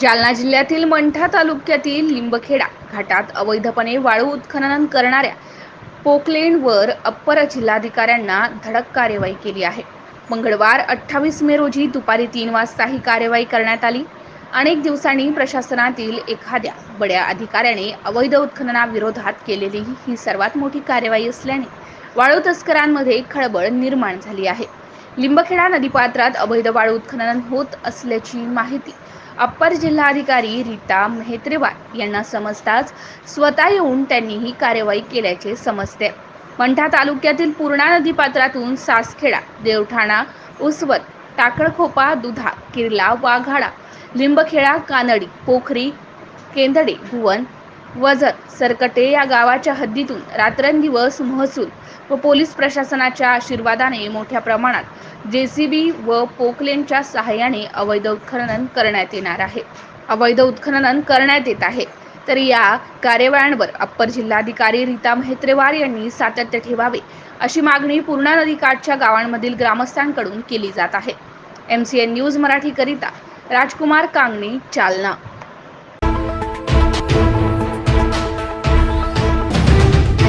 जालना जिल्ह्यातील मंठा तालुक्यातील लिंबखेडा घाटात अवैधपणे वाळू उत्खनन करणाऱ्या पोकलेनवर अप्पर जिल्हाधिकाऱ्यांना धडक कारवाई केली आहे. मंगळवार अठ्ठावीस मे रोजी दुपारी तीन वाजता ही कारवाई करण्यात आली. अनेक दिवसांनी प्रशासनातील एखाद्या बड्या अधिकाऱ्याने अवैध उत्खननाविरोधात केलेली ही सर्वात मोठी कारवाई असल्याने वाळू तस्करांमध्ये खळबळ निर्माण झाली आहे. लिंबखेडा नदीपात्रात अवैध वाळू उत्खनन होत असल्याची माहिती अप्पर जिल्हाधिकारी रीता मेहत्रेवार यांना समजताच स्वतः येऊन त्यांनी ही कारवाई केल्याचे समजते. मंठा तालुक्यातील पूर्णा नदीपात्रातून सासखेडा देवठाणा उसवत टाकळखोपा दुधा किर्ला वाघाडा लिंबखेडा कानडी पोखरी केंदडे भुवन वझर सरकटे या गावाच्या हद्दीतून रात्रंदिवस महसूल व पोलीस प्रशासनाच्या आशीर्वादाने मोठ्या प्रमाणात जेसीबी व पोकलेनच्या सहाय्याने अवैध उत्खनन करण्यात येणार आहे. अवैध उत्खनन करण्यात येत आहे. तर या कार्यवायांवर अप्पर जिल्हाधिकारी रीता म्हेत्रेवार यांनी सातत्य ठेवावे अशी मागणी पूर्णा नदीकाठच्या गावांमधील ग्रामस्थांकडून केली जात आहे. एम सी एन न्यूज मराठीकरिता राजकुमार कांगणे चालना.